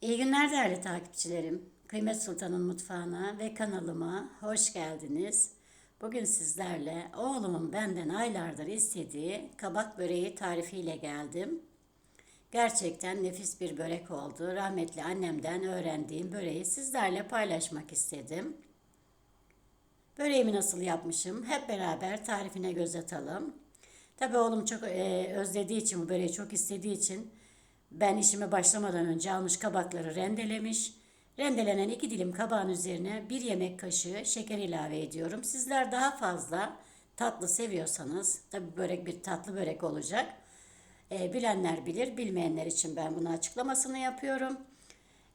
İyi günler değerli takipçilerim. Kıymet Sultan'ın mutfağına ve kanalıma hoş geldiniz. Bugün sizlerle oğlumun benden aylardır istediği kabak böreği tarifiyle geldim. Gerçekten nefis bir börek oldu. Rahmetli annemden öğrendiğim böreği sizlerle paylaşmak istedim. Böreğimi nasıl yapmışım? Hep beraber tarifine göz atalım. Tabii oğlum çok e, özlediği için, bu böreği çok istediği için ben işime başlamadan önce almış kabakları rendelemiş. Rendelenen iki dilim kabağın üzerine bir yemek kaşığı şeker ilave ediyorum. Sizler daha fazla tatlı seviyorsanız, tabi börek bir tatlı börek olacak. E, bilenler bilir, bilmeyenler için ben bunu açıklamasını yapıyorum.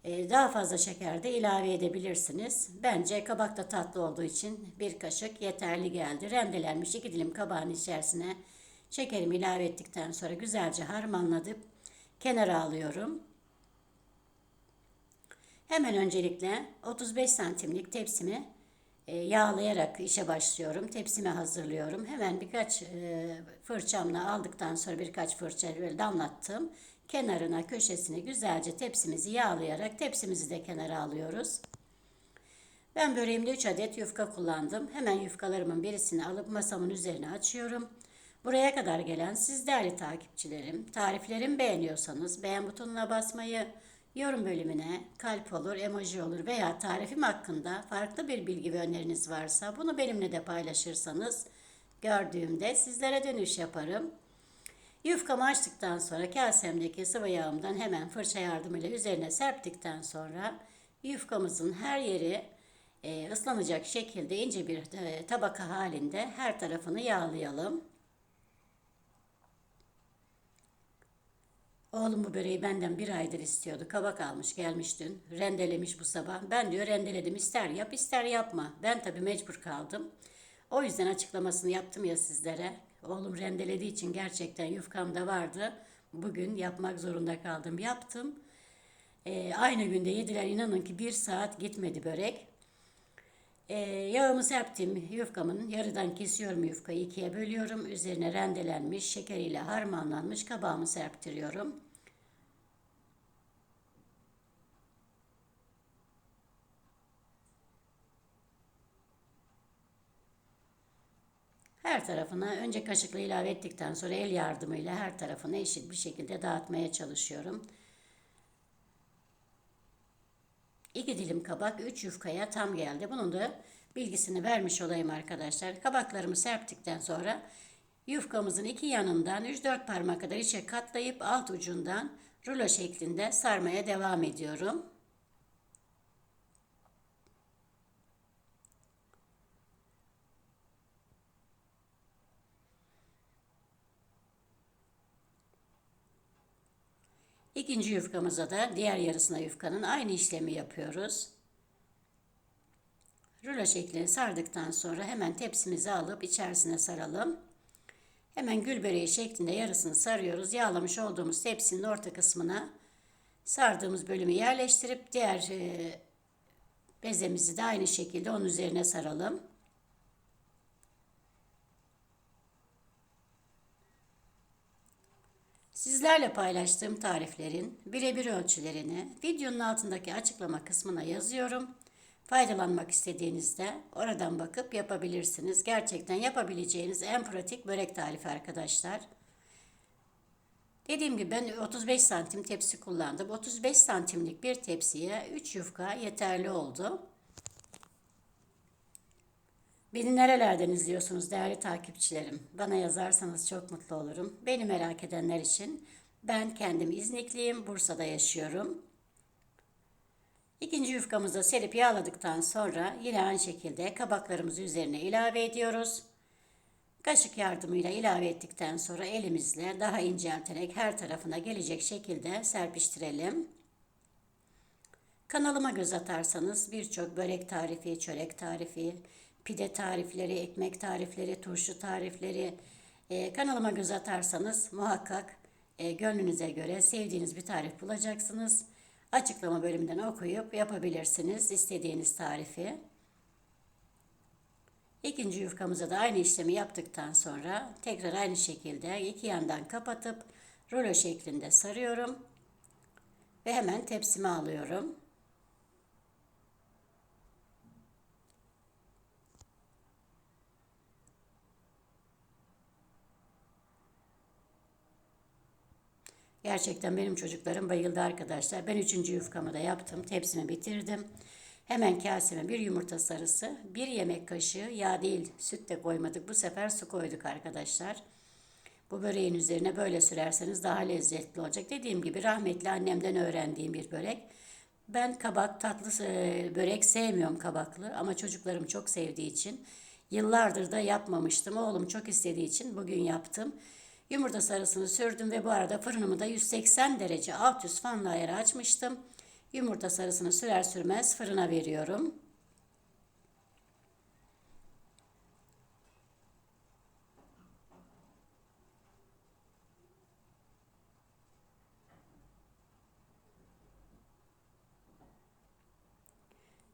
E, daha fazla şeker de ilave edebilirsiniz. Bence kabak da tatlı olduğu için bir kaşık yeterli geldi. Rendelenmiş iki dilim kabağın içerisine şekerimi ilave ettikten sonra güzelce harmanladıp kenara alıyorum. Hemen öncelikle 35 santimlik tepsimi e, yağlayarak işe başlıyorum. Tepsimi hazırlıyorum. Hemen birkaç e, fırçamla aldıktan sonra birkaç fırça böyle damlattım. Kenarına köşesini güzelce tepsimizi yağlayarak tepsimizi de kenara alıyoruz. Ben böreğimde 3 adet yufka kullandım. Hemen yufkalarımın birisini alıp masamın üzerine açıyorum. Buraya kadar gelen siz değerli takipçilerim, tariflerimi beğeniyorsanız beğen butonuna basmayı, yorum bölümüne kalp olur, emoji olur veya tarifim hakkında farklı bir bilgi ve öneriniz varsa bunu benimle de paylaşırsanız gördüğümde sizlere dönüş yaparım. Yufkamı açtıktan sonra kasemdeki sıvı yağımdan hemen fırça yardımıyla üzerine serptikten sonra yufkamızın her yeri e, ıslanacak şekilde ince bir e, tabaka halinde her tarafını yağlayalım. Oğlum bu böreği benden bir aydır istiyordu. Kabak almış gelmiş dün. Rendelemiş bu sabah. Ben diyor rendeledim ister yap ister yapma. Ben tabii mecbur kaldım. O yüzden açıklamasını yaptım ya sizlere. Oğlum rendelediği için gerçekten yufkamda vardı. Bugün yapmak zorunda kaldım. Yaptım. Ee, aynı günde yediler. İnanın ki bir saat gitmedi börek. Ee, yağımı serptim yufkamın. Yarıdan kesiyorum yufkayı ikiye bölüyorum. Üzerine rendelenmiş, şekeriyle harmanlanmış kabağımı serptiriyorum. Her tarafına önce kaşıkla ilave ettikten sonra el yardımıyla her tarafına eşit bir şekilde dağıtmaya çalışıyorum. 2 dilim kabak 3 yufkaya tam geldi. Bunun da bilgisini vermiş olayım arkadaşlar. Kabaklarımı serptikten sonra yufkamızın iki yanından 3-4 parmak kadar içe katlayıp alt ucundan rulo şeklinde sarmaya devam ediyorum. İkinci yufkamıza da diğer yarısına yufkanın aynı işlemi yapıyoruz. Rulo şeklini sardıktan sonra hemen tepsimizi alıp içerisine saralım. Hemen gül böreği şeklinde yarısını sarıyoruz. Yağlamış olduğumuz tepsinin orta kısmına sardığımız bölümü yerleştirip diğer e, bezemizi de aynı şekilde onun üzerine saralım. Sizlerle paylaştığım tariflerin birebir ölçülerini videonun altındaki açıklama kısmına yazıyorum. Faydalanmak istediğinizde oradan bakıp yapabilirsiniz. Gerçekten yapabileceğiniz en pratik börek tarifi arkadaşlar. Dediğim gibi ben 35 santim tepsi kullandım. 35 santimlik bir tepsiye 3 yufka yeterli oldu. Beni nerelerden izliyorsunuz değerli takipçilerim? Bana yazarsanız çok mutlu olurum. Beni merak edenler için ben kendim İznikliyim, Bursa'da yaşıyorum. İkinci yufkamızı serip yağladıktan sonra yine aynı şekilde kabaklarımızı üzerine ilave ediyoruz. Kaşık yardımıyla ilave ettikten sonra elimizle daha incelterek her tarafına gelecek şekilde serpiştirelim. Kanalıma göz atarsanız birçok börek tarifi, çörek tarifi, pide tarifleri, ekmek tarifleri, turşu tarifleri e, kanalıma göz atarsanız muhakkak e, gönlünüze göre sevdiğiniz bir tarif bulacaksınız. Açıklama bölümünden okuyup yapabilirsiniz istediğiniz tarifi. İkinci yufkamıza da aynı işlemi yaptıktan sonra tekrar aynı şekilde iki yandan kapatıp rulo şeklinde sarıyorum. Ve hemen tepsime alıyorum. Gerçekten benim çocuklarım bayıldı arkadaşlar. Ben üçüncü yufkamı da yaptım. Tepsimi bitirdim. Hemen kaseme bir yumurta sarısı, bir yemek kaşığı yağ değil süt de koymadık. Bu sefer su koyduk arkadaşlar. Bu böreğin üzerine böyle sürerseniz daha lezzetli olacak. Dediğim gibi rahmetli annemden öğrendiğim bir börek. Ben kabak tatlı börek sevmiyorum kabaklı ama çocuklarım çok sevdiği için yıllardır da yapmamıştım. Oğlum çok istediği için bugün yaptım. Yumurta sarısını sürdüm ve bu arada fırınımı da 180 derece alt üst fanlı ayarı açmıştım. Yumurta sarısını sürer sürmez fırına veriyorum.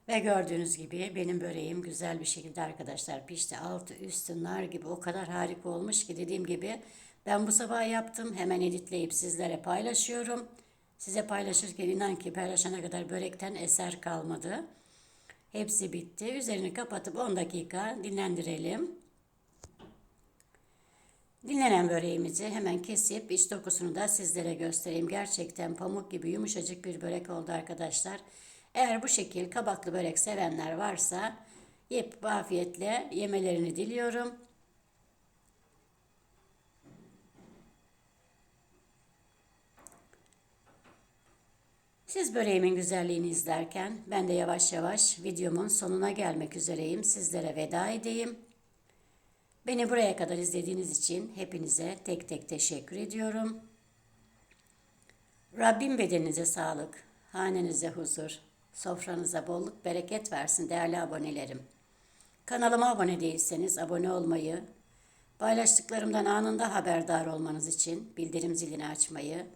Ve gördüğünüz gibi benim böreğim güzel bir şekilde arkadaşlar pişti. Altı üstü nar gibi o kadar harika olmuş ki dediğim gibi ben bu sabah yaptım. Hemen editleyip sizlere paylaşıyorum. Size paylaşırken inan ki paylaşana kadar börekten eser kalmadı. Hepsi bitti. Üzerini kapatıp 10 dakika dinlendirelim. Dinlenen böreğimizi hemen kesip iç dokusunu da sizlere göstereyim. Gerçekten pamuk gibi yumuşacık bir börek oldu arkadaşlar. Eğer bu şekil kabaklı börek sevenler varsa yep afiyetle yemelerini diliyorum. Siz böreğimin güzelliğini izlerken ben de yavaş yavaş videomun sonuna gelmek üzereyim. Sizlere veda edeyim. Beni buraya kadar izlediğiniz için hepinize tek tek teşekkür ediyorum. Rabbim bedeninize sağlık, hanenize huzur, sofranıza bolluk bereket versin değerli abonelerim. Kanalıma abone değilseniz abone olmayı, paylaştıklarımdan anında haberdar olmanız için bildirim zilini açmayı,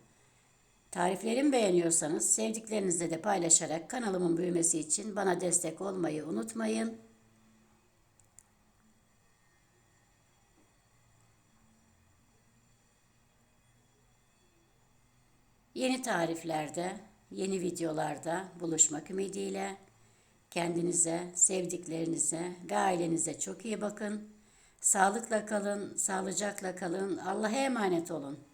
Tariflerimi beğeniyorsanız sevdiklerinizle de paylaşarak kanalımın büyümesi için bana destek olmayı unutmayın. Yeni tariflerde, yeni videolarda buluşmak ümidiyle kendinize, sevdiklerinize ve ailenize çok iyi bakın. Sağlıkla kalın, sağlıcakla kalın. Allah'a emanet olun.